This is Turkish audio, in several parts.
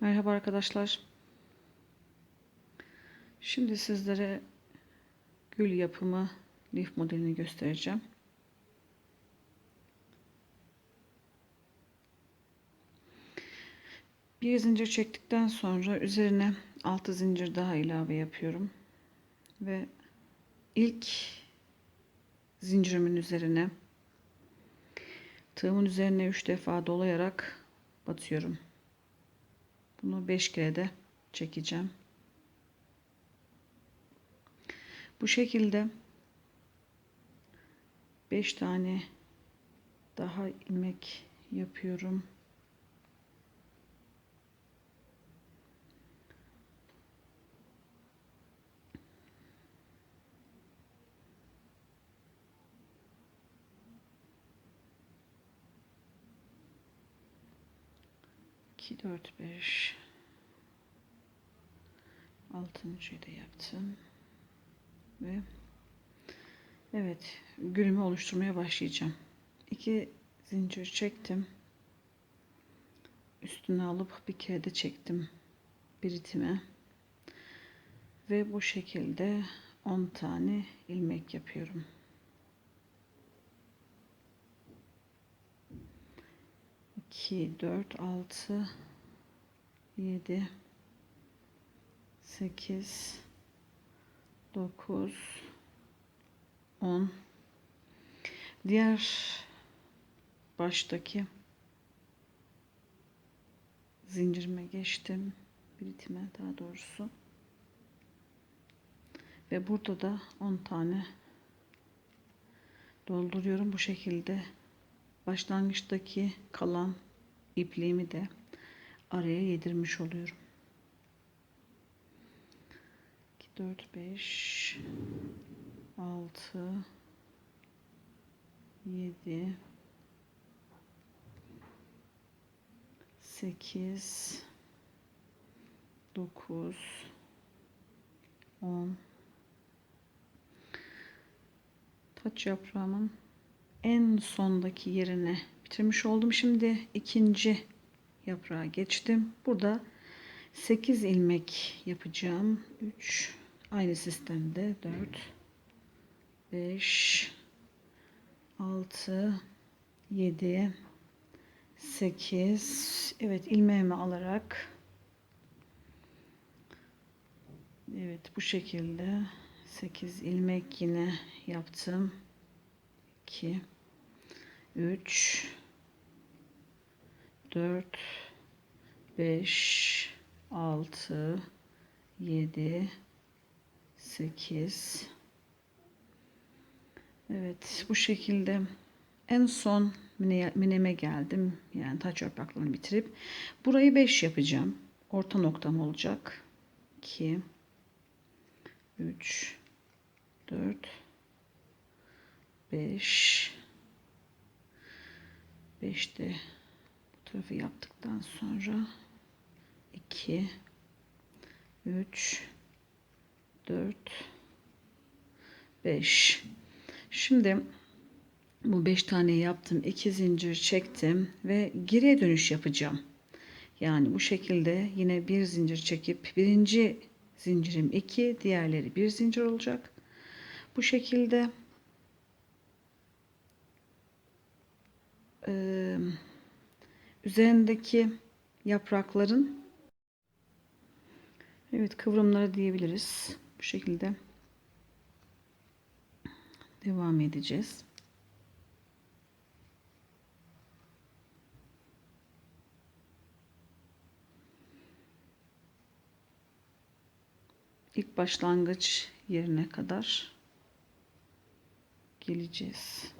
Merhaba arkadaşlar. Şimdi sizlere gül yapımı lif modelini göstereceğim. Bir zincir çektikten sonra üzerine 6 zincir daha ilave yapıyorum. Ve ilk zincirimin üzerine tığımın üzerine 3 defa dolayarak batıyorum. Bunu 5 kere de çekeceğim. Bu şekilde 5 tane daha ilmek yapıyorum. İki, dört, beş. Altıncıyı da yaptım. Ve evet gülümü oluşturmaya başlayacağım. İki zincir çektim. Üstüne alıp bir kere de çektim biritime. Ve bu şekilde 10 tane ilmek yapıyorum. İki, dört, altı, yedi, sekiz, 9 10 diğer baştaki zincirime geçtim. Biritime daha doğrusu. Ve burada da 10 tane dolduruyorum. Bu şekilde başlangıçtaki kalan ipliğimi de araya yedirmiş oluyorum 4, 5, 6, 7, 8, 9, 10. Taç yaprağımın en sondaki yerine bitirmiş oldum. Şimdi ikinci yaprağa geçtim. Burada 8 ilmek yapacağım. 3 Aynı sistemde 4 5 6 7 8 Evet ilmeğimi alarak Evet bu şekilde 8 ilmek yine yaptım 2 3 4 5 6 7 8 Evet bu şekilde en son mine, mineme geldim. Yani taç yapraklarını bitirip burayı 5 yapacağım. Orta noktam olacak. 2 3 4 5 5 de bu tarafı yaptıktan sonra 2 3 4 5 şimdi bu 5 tane yaptım 2 zincir çektim ve geriye dönüş yapacağım. Yani bu şekilde yine bir zincir çekip birinci zincirim 2 diğerleri bir zincir olacak. Bu şekilde e, üzerindeki yaprakların evet kıvrımları diyebiliriz bu şekilde devam edeceğiz. İlk başlangıç yerine kadar geleceğiz.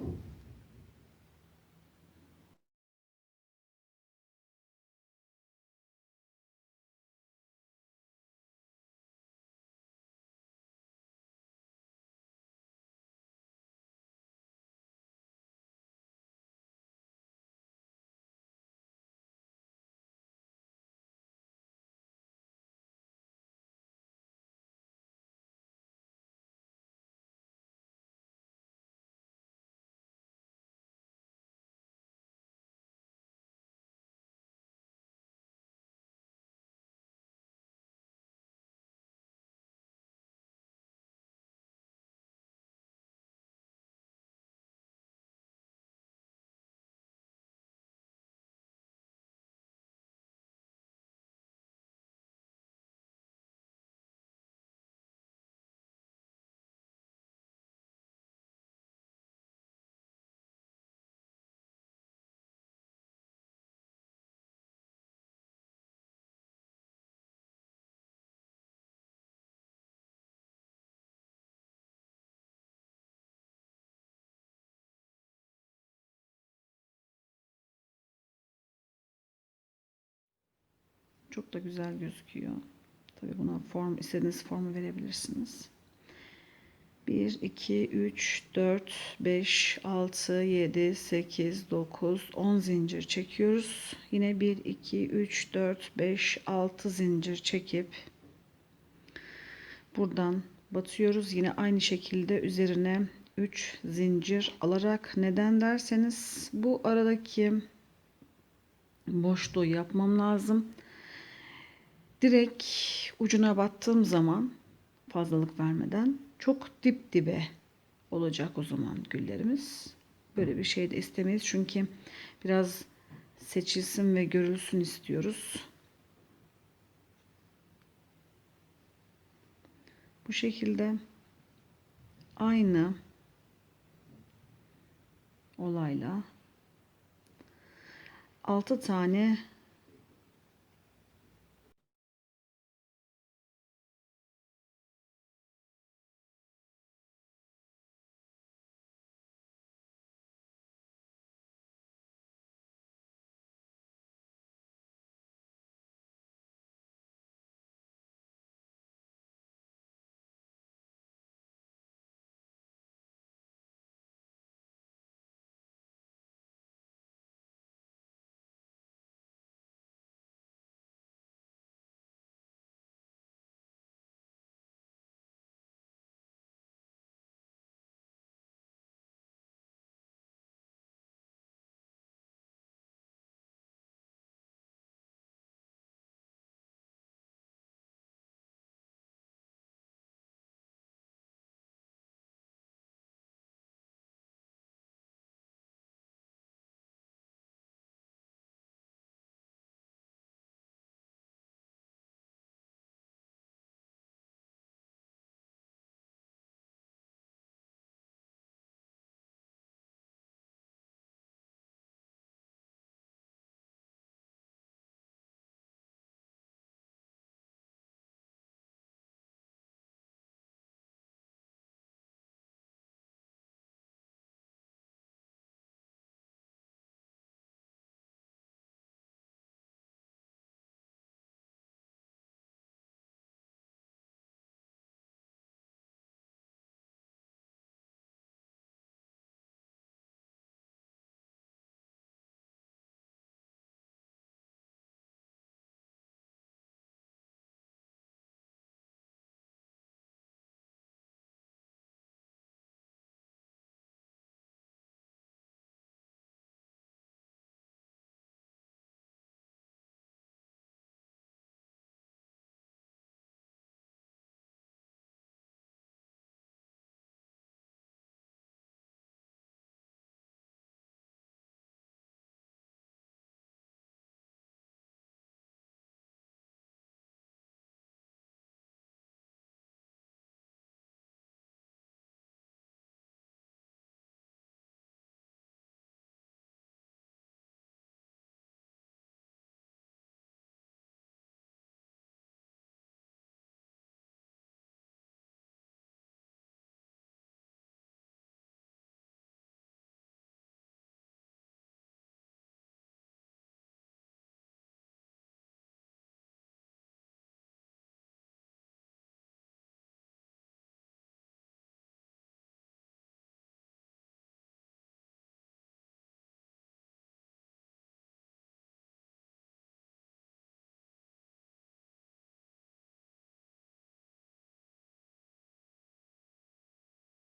Çok da güzel gözüküyor. Tabii buna form istediğiniz formu verebilirsiniz. 1, 2, 3, 4, 5, 6, 7, 8, 9, 10 zincir çekiyoruz. Yine 1, 2, 3, 4, 5, 6 zincir çekip buradan batıyoruz. Yine aynı şekilde üzerine 3 zincir alarak neden derseniz bu aradaki boşluğu yapmam lazım. Direkt ucuna battığım zaman fazlalık vermeden çok dip dibe olacak o zaman güllerimiz. Böyle bir şey de istemeyiz çünkü biraz seçilsin ve görülsün istiyoruz. Bu şekilde aynı olayla 6 tane